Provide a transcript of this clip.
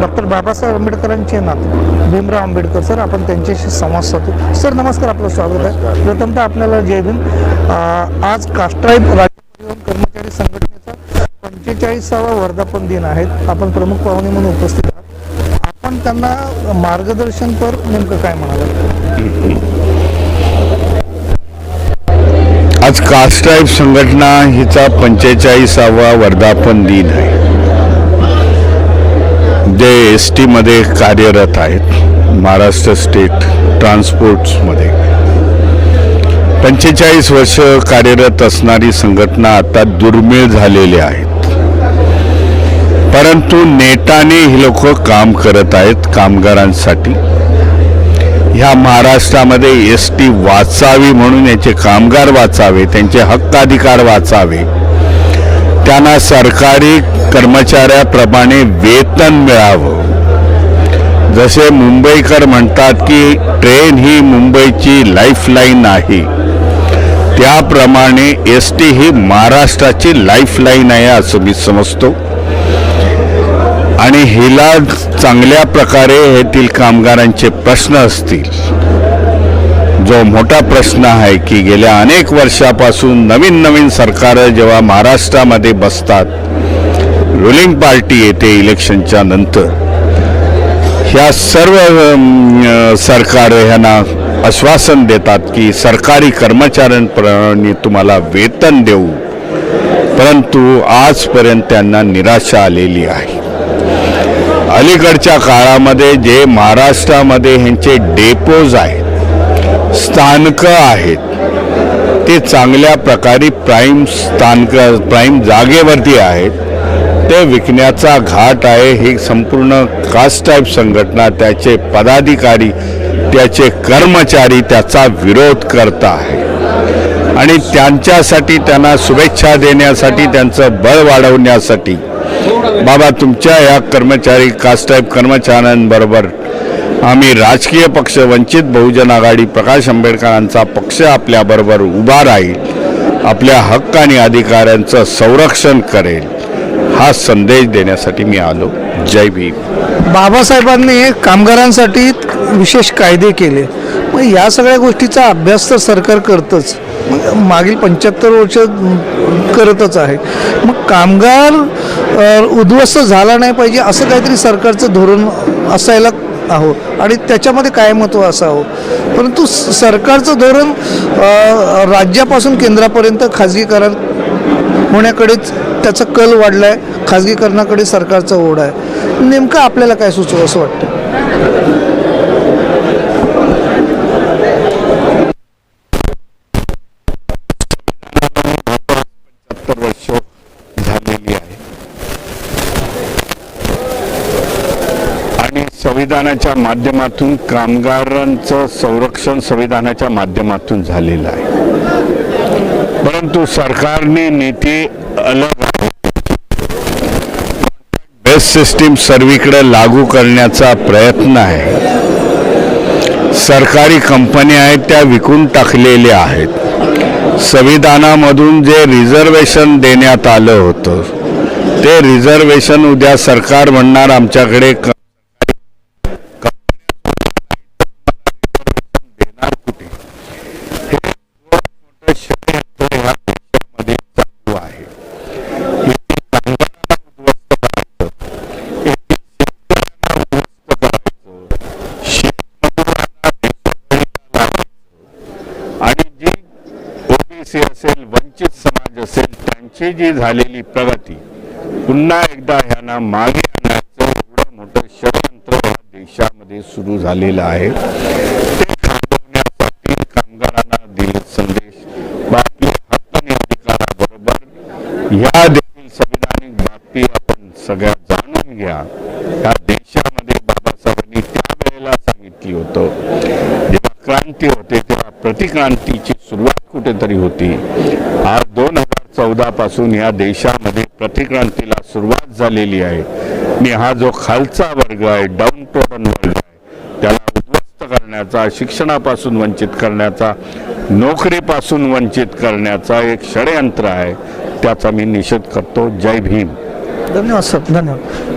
Doctor Babasaheb आंबेडकरांचे नाते. Bhimrao Ambedkar sir आपण त्यांच्याशी संवाद साधू. सर नमस्कार आपलं स्वागत आहे. प्रथमतः आपल्याला जय भीम. आज कास्ट्राईब राज्य कर्मचारी संघटनेचा पंचेचाळीसावा वर्धापन दिन आहे. आपण प्रमुख पाहुणे म्हणून उपस्थित आहात. आपण त्यांना मार्गदर्शनपर नेमकं काय म्हणाला? आज कास्ट्राईब संघटना हिचा पंचेचाळीसावा वर्धापन दिन आहे. जे एस टीमध्ये कार्यरत आहेत महाराष्ट्र स्टेट ट्रान्सपोर्ट्समध्ये पंचेचाळीस वर्ष कार्यरत असणारी संघटना आता दुर्मिळ झालेली आहेत. परंतु नेटाने ही लोक काम करत आहेत कामगारांसाठी. ह्या महाराष्ट्रामध्ये एस टी वाचावी म्हणून याचे कामगार वाचावे त्यांचे हक्क अधिकार वाचावे. त्यांना सरकारी कर्मचाऱ्याप्रमाणे वेतन मिळावं. जसे मुंबईकर म्हणतात की ट्रेन ही मुंबईची लाईफलाईन आहे. त्याप्रमाणे एस टी ही महाराष्ट्राची लाईफलाईन आहे असं मी समजतो. आणि हिला चांगल्या प्रकारे येथील कामगारांचे प्रश्न असतील. जो मोठा प्रश्न आहे की गेल्या अनेक वर्षापासून नवीन नवीन सरकार जेव्हा महाराष्ट्रामध्ये बसतात रुलिंग पार्टी येते इलेक्शनच्या नंतर. ह्या सर्व सरकार ह्यांना आश्वासन देतात की सरकारी कर्मचाऱ्यांप्रमाणे तुम्हाला वेतन देऊ. परंतु आजपर्यंत त्यांना निराशा आलेली आहे. अलीकडच्या काळामध्ये जे महाराष्ट्रामध्ये ह्यांचे डेपोज आहेत स्थानकं आहेत. ते चांगल्या प्रकारे प्राईम स्थानक प्राईम जागेवरती आहेत. ते विकण्याचा घाट आहे. ही संपूर्ण कास्ट टाईप संघटना त्याचे पदाधिकारी त्याचे कर्मचारी त्याचा विरोध करत आहे. आणि त्यांच्यासाठी त्यांना शुभेच्छा देण्यासाठी त्यांचं बळ वाढवण्यासाठी. बाबा तुमच्या या कर्मचारी कास्ट टाईप कर्मचाऱ्यांबरोबर आम्ही राजकीय पक्ष वंचित बहुजन आघाडी प्रकाश आंबेडकरांचा पक्ष आपल्याबरोबर उभा राहील आपल्या हक्क आणि अधिकाऱ्यांचं संरक्षण करेल हा संदेश देण्यासाठी मी आलो. जय भीम. बाबासाहेबांनी कामगारांसाठी विशेष कायदे केले. मग या सगळ्या गोष्टीचा अभ्यास तर सरकार करतंच. मागील पंच्याहत्तर वर्ष करतच आहे. मग कामगार उद्ध्वस्त झाला नाही पाहिजे असं काहीतरी सरकारचं धोरण असायला आहोत. आणि त्याच्यामध्ये काय महत्त्व असावं? परंतु स- सरकारचं धोरण राज्यापासून केंद्रापर्यंत खाजगीकरण होण्याकडेच त्याचा कल वाढला आहे खाजगीकरणाकडे सरकारचा ओढ आहे. नेमकं आपल्याला काय सुचवं असं वाटतं सत्तर वर्ष झालेली आहे आणि संविधानाच्या माध्यमातून कामगारांचं संरक्षण संविधानाच्या माध्यमातून झालेलं आहे. परंतु सरकारने नेते अलग बेस्ट सिस्टीम सर्वीकडे लागू करण्याचा प्रयत्न आहे. सरकारी कंपन्या आहेत त्या विकून टाकलेल्या आहेत. संविधानामधून जे रिझर्वेशन देण्यात आलं होतं ते रिझर्वेशन उद्या सरकार म्हणणार आमच्याकडे ओबीसी असेल वंचित समाज असेल त्यांची जी झालेली प्रगती पुन्हा एकदा ह्यांना मागे आणायचं एवढं मोठं षडयंत्र या देशामध्ये सुरू झालेलं आहे. ते थांबवण्यासाठी कामगारांना दिले संदेश. व हक्काने अधिकाराबरोबर ह्या देखील संविधानिक बाबी आपण सगळ्या जाणून घ्या. या देशामध्ये बाबासाहेबांनी त्यावेळेला सांगितली होतं जेव्हा क्रांती होते तेव्हा प्रतिक्रांतीची कुठेतरी होती. आज दोन हजार चौदा पासून या देशामध्ये प्रतिक्रांतीला सुरुवात झालेली आहे. मी हा जो खालचा वर्ग आहे डाऊन टोडन वर्ग आहे त्याला उद्ध्वस्त करण्याचा शिक्षणापासून वंचित करण्याचा नोकरीपासून वंचित करण्याचा एक षडयंत्र आहे. त्याचा मी निषेध करतो. जय भीम. धन्यवाद सर. धन्यवाद.